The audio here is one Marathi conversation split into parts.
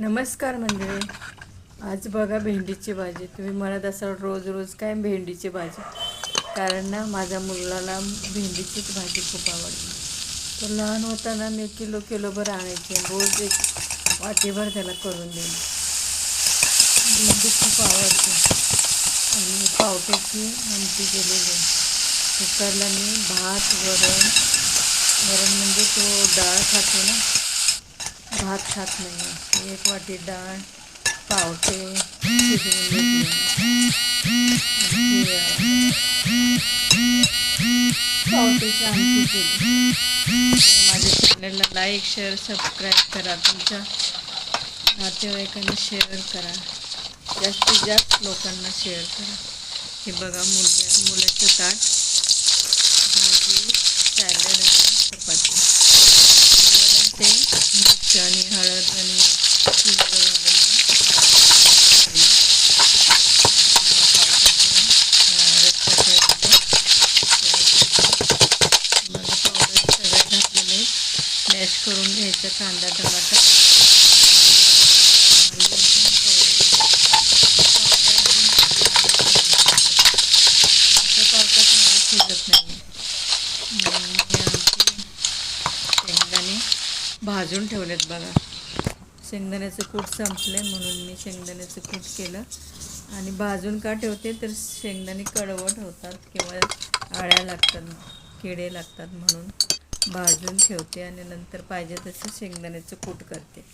नमस्कार मंडळी. आज बघा भेंडीची भाजी. तुम्ही म्हणत असाल रोज रोज काय भेंडीची भाजी? कारण ना माझ्या मुलाला भेंडीचीच भाजी खूप आवडते. तो लहान होताना मी किलो किलोभर आणायचे. रोज एक वाटीभर त्याला करून देईन. भेंडी खूप आवडते. आणि पावट्याची आमटी केलेली आहे. कुकरला मी भात वरण वरण म्हणजे तो डाळ खातो ना. भात खात नाही. एक वाटी डाळ पावटे शिजवून पावटेची आमटी केली. माझ्या चॅनलला लाईक शेअर सबस्क्राईब करा. तुमच्या नातेवाईकांना शेअर करा. जास्तीत जास्त लोकांना शेअर करा. हे बघा मुलग्या मुलाचं ताट. भाजी सॅलड आणि चपाती. पावडर सगळे घातलेले मॅश करून घ्यायचं कांदा टमाटर भाजून ठेवलेत बघा. शेंगदाण्याचं कूट संपले म्हणून मी शेंगदाण्याचं कूट केलं. आणि भाजून का ठेवते तर शेंगदाणे कडवट होतात किंवा आळ्या लागतात किडे लागतात म्हणून भाजून ठेवते आणि नंतर पाहिजे तसं शेंगदाण्याचं कूट करते.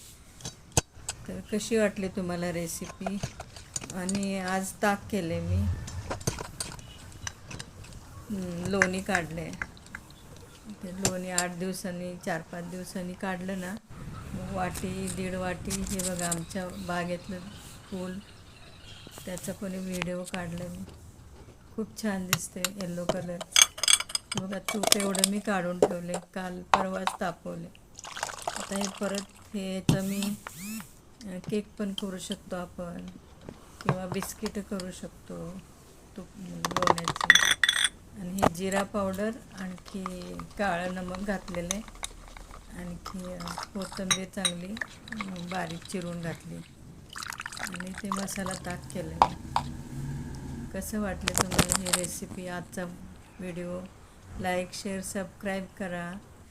तर कशी वाटली तुम्हाला रेसिपी आणि आज ताक केले मी. लोणी काढले ते लोणी आठ दिवसांनी चार पाच दिवसांनी काढलं ना मग वाटी दीड वाटी हे बघा आमच्या बागेतलं फूल. त्याचा पण व्हिडिओ काढला मी खूप छान दिसते येल्लो कलर बघा तूप एवढं मी काढून ठेवले काल परवाच तापवले. आता हे परत हे याचं मी केक पण करू शकतो आपण. किंवा बिस्किटं करू शकतो तूप जिरा पावडर आणखी काळं नमक घातलेलं आहे. आणखी कोथिंबीर चांगली बारीक चिरून घातली. आणि ते मसाला ताक केलं कसं वाटलं तुम्हाला ही रेसिपी आजचा व्हिडिओ लाईक शेअर सबस्क्राईब करा.